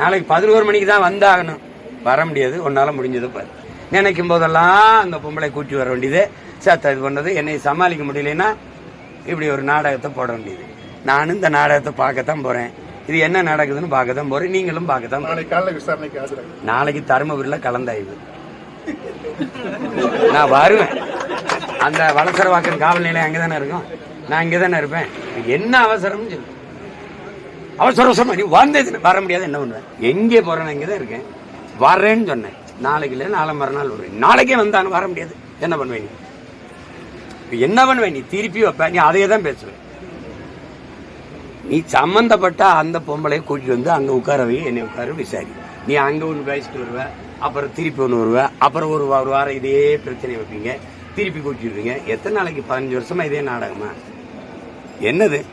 நாளைக்கு பதினோரு மணிக்கு தான் வந்தாகணும். வர முடியாது. உன்னால முடிஞ்சது பாரு. நினைக்கும் போதெல்லாம் அந்த பொம்பளை கூட்டி வர வேண்டியது. சத்த இது பண்ணது. என்னை சமாளிக்க முடியலன்னா இப்படி ஒரு நாடகத்தை போட வேண்டியது. நானும் இந்த நாடகத்தை பார்க்கத்தான் போறேன். இது என்ன நடக்குதுன்னு பார்க்கத்தான் போறேன். நீங்களும் பார்க்கத்தான் போறீங்க. நாளைக்கு தருமபுரியில் கலந்தாய்வு. நான் வருவேன். அந்த வளசரவாக்கம் காவல் நிலையம் அங்கே தானே இருக்கும்? நான் இங்கே தானே இருப்பேன் என்ன அவசரம்னு சொல்லு. அவசர அவசரமா நீ வந்தது வர முடியாது என்ன பண்ணுவேன் எங்கே போறேன் இங்கே தான் இருக்கேன். வரேன்னு சொன்னேன். நாளைக்கு இல்லை நாளை மறுநாள் வருவேன். நாளைக்கே வந்தானு வர முடியாது. என்ன பண்ணுவேன் நீ? என்ன பண்ணுவேன் நீ? திருப்பி வைப்ப. நீ அதையே தான் பேசுவேன் நீ சம்மந்தப்பட்ட அந்த பொம்பளையை கூட்டிட்டு வந்து அங்க உட்கார வை என்னை உட்கார விசாரி. நீ அங்க ஒன்று பேசிட்டு வருவ அப்புறம் திருப்பி ஒன்று வருவ அப்புறம் ஒரு ஒரு வாரம் இதே பிரச்சனை வைப்பீங்க. திருப்பி கூட்டிடுவீங்க எத்தனை நாளைக்கு? பதினஞ்சு வருஷமா இதே நாடகமா? என்னது?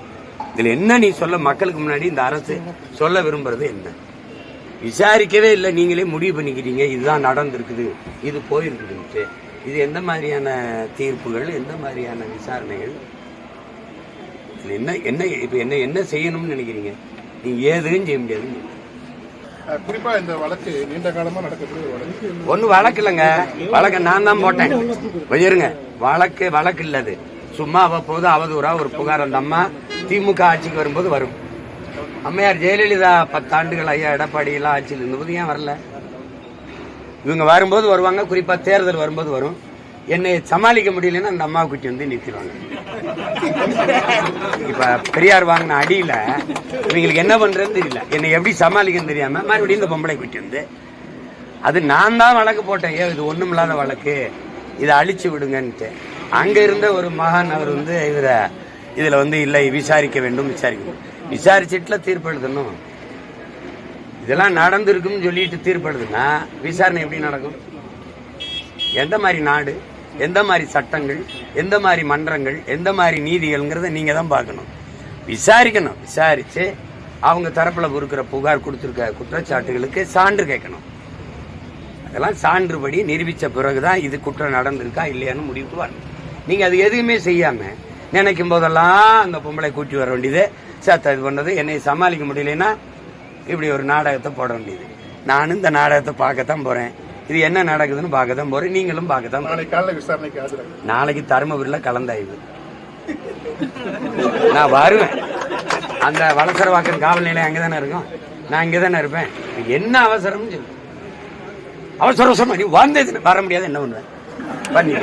இதுல என்ன நீ சொல்ல மக்களுக்கு முன்னாடி இந்த அரசு சொல்ல விரும்புறது என்ன? விசாரிக்கவே இல்லை நீங்களே முடிவு பண்ணிக்கிறீங்க இதுதான் நடந்திருக்குது இது போயிருக்குதுன்ட்டு. இது எந்த மாதிரியான தீர்ப்புகள் எந்த மாதிரியான விசாரணைகள்? என்ன என்ன இப்ப என்ன என்ன செய்யணும்னு நினைக்கிறீங்க? நீங்க ஏதும் செய்ய முடியாது அஹ், குறிப்பா இந்த வழக்கு நீண்ட காலமா நடக்கக்கூடிய வழக்கு. வழக்கு இல்லைங்க. வழக்க நான் தான் போட்டேன். வச்சிருங்க வழக்கு வழக்கு இல்லது. சும்மா அவ்வப்போது அவதூறா ஒரு புகார் அந்த அம்மா திமுக ஆட்சிக்கு வரும்போது வரும். அம்மையார் ஜெயலலிதா பத்தாண்டுகள் ஐயா எடப்பாடி எல்லாம் ஆட்சியில் இருந்தபோது ஏன் வரல? இவங்க வரும்போது வருவாங்க குறிப்பா தேர்தல் வரும்போது வரும். என்னை சமாளிக்க முடியலன்னு அந்த அம்மாவை குட்டி வந்து நிறுத்திடுவாங்க. இப்ப பெரியார் வாங்கின அடியில இவங்களுக்கு என்ன பண்றதுன்னு தெரியல. என்னை எப்படி சமாளிக்கன்னு தெரியாம மறுபடியும் இந்த பொம்பளை குட்டி வந்து அது நான் தான் வழக்கு போட்டேன். ஏன் இது ஒண்ணுமில்லாத வழக்கு. இதை அழிச்சு விடுங்கன்ட்டு. அங்க இருந்த ஒரு மகான் அவர் வந்து இவர இதுல வந்து இல்லை விசாரிக்க வேண்டும் விசாரிக்கணும். விசாரிச்சுட்டுல தீர்ப்பு எழுதணும் இதெல்லாம் நடந்திருக்கும்னு சொல்லிட்டு தீர்ப்பு எழுதுனா விசாரணை எப்படி நடக்கும்? எந்த மாதிரி நாடு எந்த மாதிரி சட்டங்கள் எந்த மாதிரி மன்றங்கள் எந்த மாதிரி நீதிகள்ங்கிறத நீங்க தான் பார்க்கணும். விசாரிக்கணும். விசாரிச்சு அவங்க தரப்பில் இருக்கிற புகார் கொடுத்துருக்க குற்றச்சாட்டுகளுக்கு சான்று கேட்கணும். அதெல்லாம் சான்றுபடி நிரூபிச்ச பிறகுதான் இது குற்றம் நடந்திருக்கா இல்லையான்னு முடிவுக்கு வரணும். நீங்க அது எதுவுமே செய்யாம நினைக்கும் போதெல்லாம் அந்த பொம்பளை கூட்டி வர வேண்டியது. சத்த இது பண்ணது என்னை சமாளிக்க முடியலன்னா இப்படி ஒரு நாடகத்தை போட வேண்டியது. நானும் இந்த நாடகத்தை பார்க்கத்தான் போறேன். இது என்ன நடக்குதுன்னு பார்க்கத்தான் போறேன். நீங்களும் பார்க்கத்தான். நாளைக்கு தருமபுரியில் கலந்தாய்வு. நான் வருவேன். அந்த வளசரவாக்கம் காவல் நிலையம் அங்கே தானே இருக்கும்? நான் இங்கே தானே இருப்பேன். என்ன அவசரம்னு சொல்லு. அவசர அவசரமா வந்தது வர முடியாது என்ன பண்ணுவேன் பண்ணி